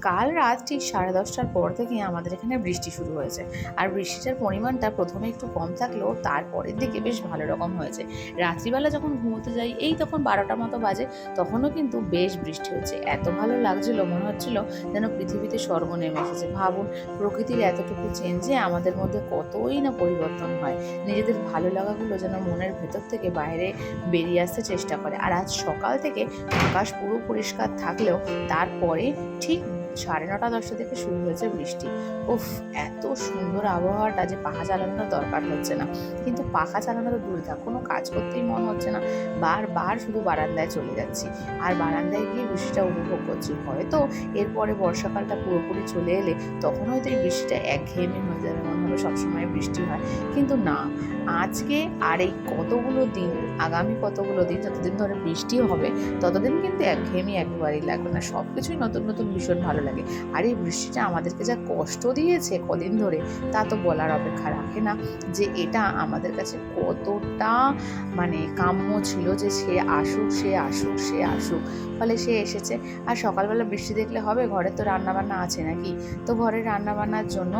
কাল রাত ঠিক সাড়ে দশটার পর থেকে আমাদের এখানে বৃষ্টি শুরু হয়েছে। আর বৃষ্টিটার পরিমাণটা প্রথমে একটু কম থাকলেও তারপরের দিকে বেশ ভালো রকম হয়েছে। রাত্রিবেলা যখন ঘুমোতে যাই, এই তখন বারোটা মতো বাজে, তখনও কিন্তু বেশ বৃষ্টি হচ্ছে। এত ভালো লাগছিল, মনে হচ্ছিল যেন পৃথিবীতে স্বর্গ নেমে এসেছে। ভাবুন, প্রকৃতির এতটুকু চেঞ্জে আমাদের মধ্যে কতই না পরিবর্তন হয়। নিজেদের ভালো লাগাগুলো যেন মনের ভেতর থেকে বাইরে বেরিয়ে আসতে চেষ্টা করে। আর আজ সকাল থেকে আকাশ পুরো পরিষ্কার থাকলেও তারপরে ঠিক সাড়ে নটা, দশটা থেকে শুরু হয়েছে বৃষ্টি। উফ, এত সুন্দর আবহাওয়াটা যে পাখা চালানোর দরকার হচ্ছে না। কিন্তু পাখা চালানোর দূরে থাক, কোনো কাজ করতেই মন হচ্ছে না। বারবার শুধু বারান্দায় চলে যাচ্ছি। আর বারান্দায় গিয়ে বৃষ্টিটা উপভোগ করছি। হয়তো এরপরে বর্ষাকালটা পুরোপুরি চলে এলে তখন হয়তো এই বৃষ্টিটা একঘেয়েমি হয়ে যাবে। মনে হবে সবসময় বৃষ্টি হয়। কিন্তু না, আজকে আর এই কতগুলো দিন, আগামী কতগুলো দিন, যতদিন ধরে বৃষ্টি হবে, ততদিন কিন্তু একঘেয়েমি একেবারেই লাগবে না। সব কিছুই নতুন নতুন ভীষণ ভালো লাগে। আর এই বৃষ্টিটা আমাদেরকে যা কষ্ট দিয়েছে কদিন ধরে, তা তো বলার অপেক্ষা রাখে না যে এটা আমাদের কাছে কতটা মানে কাম্য ছিল যে, সে আসুক সে আসুক সে আসুক। ফলে সে এসেছে। আর সকালবেলা বৃষ্টি দেখলে হবে, ঘরে তো রান্নাবান্না আছে নাকি? তো ঘরে রান্নাবান্নার জন্য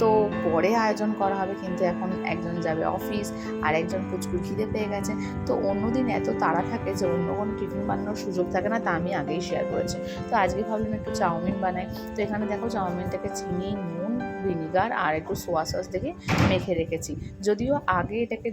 তো পরে আয়োজন করা হবে, কিন্তু এখন একজন যাবে অফিস আর একজন কুচকুর খিদে পেয়ে গেছে। তো অন্যদিন এত তাড়া থাকে যে, অন্য কোনো টিফিন বানানোর সুযোগ থাকে না, তা আমি আগেই শেয়ার করেছি। তো আজকে ভাবলাম একটু চাউমিন বানাই। তো এখানে দেখো, চাউমিনটাকে চিনি, নুন ভিনিগার আর একটু সোয়া সস দেখে মেখে রেখেছি। যদিও আগে এটাকে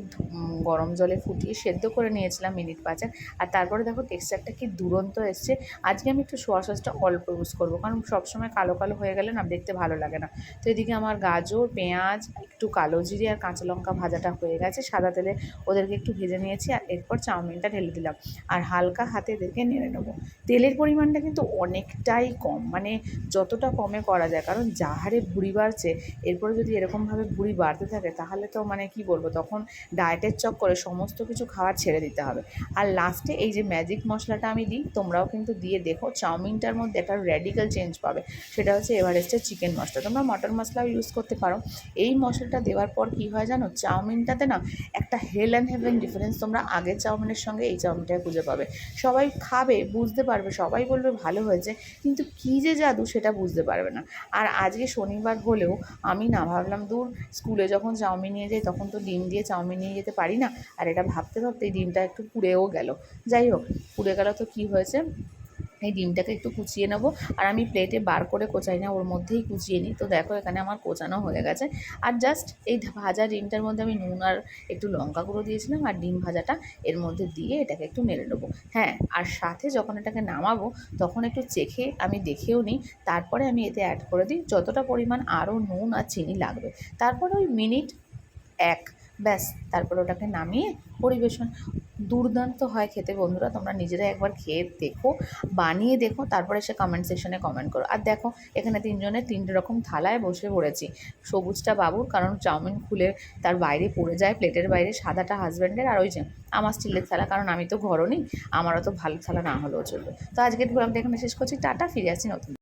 গরম জলে ফুটিয়ে সেদ্ধ করে নিয়েছিলাম মিনিট পাঁচেক। আর তারপরে দেখো টেক্সচারটা কি দুরন্ত এসছে। আজকে আমি একটু সোয়া সসটা অল্প ইউজ করব, কারণ সবসময় কালো কালো হয়ে গেলে না দেখতে ভালো লাগে না। তো এদিকে আমার গাজর, পেঁয়াজ, একটু কালো জিরে আর কাঁচা লঙ্কা ভাজাটা হয়ে গেছে। সাদা তেলে ওদেরকে একটু ভেজে নিয়েছি আর এরপর চাউমিনটা ঢেলে দিলাম। আর হালকা হাতে এদেরকে নেড়ে নেব। তেলের পরিমাণটা কিন্তু অনেকটাই কম মানে যতটা কমে করা যায়। কারণ যা হারে ভুঁড়ি বাড়ছে এরপরে যদি এরকমভাবে ভুঁড়ি বাড়তে থাকে, তাহলে তো মানে কি বলব, তখন ডায়েটের চক করে সমস্ত কিছু খাবার ছেড়ে দিতে হবে। আর লাস্টে এই যে ম্যাজিক মশলাটা আমি দিই, তোমরাও কিন্তু দিয়ে দেখো, চাউমিনটার মধ্যে একটা র্যাডিক্যাল চেঞ্জ পাবে। সেটা হচ্ছে এভারেস্টের চিকেন মশলা। তোমরা মটন মশলাও ইউজ করতে পারো। এই মশলাটা দেওয়ার পর কী হয় জানো, চাউমিনটাতে না একটা হেল অ্যান্ড হেভেন ডিফারেন্স তোমরা আগের চাউমিনের সঙ্গে এই চাউমিনটা খুঁজে পাবে। সবাই খাবে, বুঝতে পারবে, সবাই বলবে ভালো হয়েছে, কিন্তু কী যে জাদু সেটা বুঝতে পারবে না। আর আজকে শনিবার হলেও আমি না ভাবলাম, দূর, স্কুলে যখন চাউমিন নিয়ে যাই তখন তো ডিম দিয়ে চাউমিন নিয়ে যেতে পারি না। আর এটা ভাবতে ভাবতে ডিমটা একটু পুড়েও গেল। যাই হোক, পুড়ে গেল তো কী হয়েছে? এই ডিমটাকে একটু কুচিয়ে নেব। আর আমি প্লেটে বার করে কোচাই না, ওর মধ্যেই কুচিয়ে নিই। তো দেখো, এখানে আমার কোচানো হয়ে গেছে। আর জাস্ট এই ভাজা ডিমটার মধ্যে আমি নুন আর একটু লঙ্কা গুঁড়ো দিয়েছিলাম, আর ডিম ভাজাটা এর মধ্যে দিয়ে এটাকে একটু নেড়ে নেব। হ্যাঁ আর সাথে যখন এটাকে নামাবো, তখন একটু চেখে আমি দেখেও নিই। তারপরে আমি এতে অ্যাড করে দিই, যতটা পরিমাণ আরও নুন আর চিনি লাগবে। তারপরে ওই মিনিট এক ব্যাস, তারপরে ওটাকে নামিয়ে পরিবেশন। দুর্দান্ত হয় খেতে বন্ধুরা, তোমরা নিজেরা একবার খেয়ে দেখো, বানিয়ে দেখো, তারপরে সে কমেন্ট সেকশনে কমেন্ট করো। আর দেখো, এখানে তিনজনের তিনটে রকম থালায় বসে পড়েছি। সবুজটা বাবুর, কারণ চাউমিন খুলে তার বাইরে পড়ে যায়, প্লেটের বাইরে সাদাটা হাজব্যান্ডের আর ওই যে আমার স্টিলের থালা, কারণ আমি তো ঘরও নেই, আমারও তো ভালো থালা না হলেও চলবে। তো আজকের প্রোগ্রামটা এখানে শেষ করছি, টাটা, ফিরে আসছি নতুন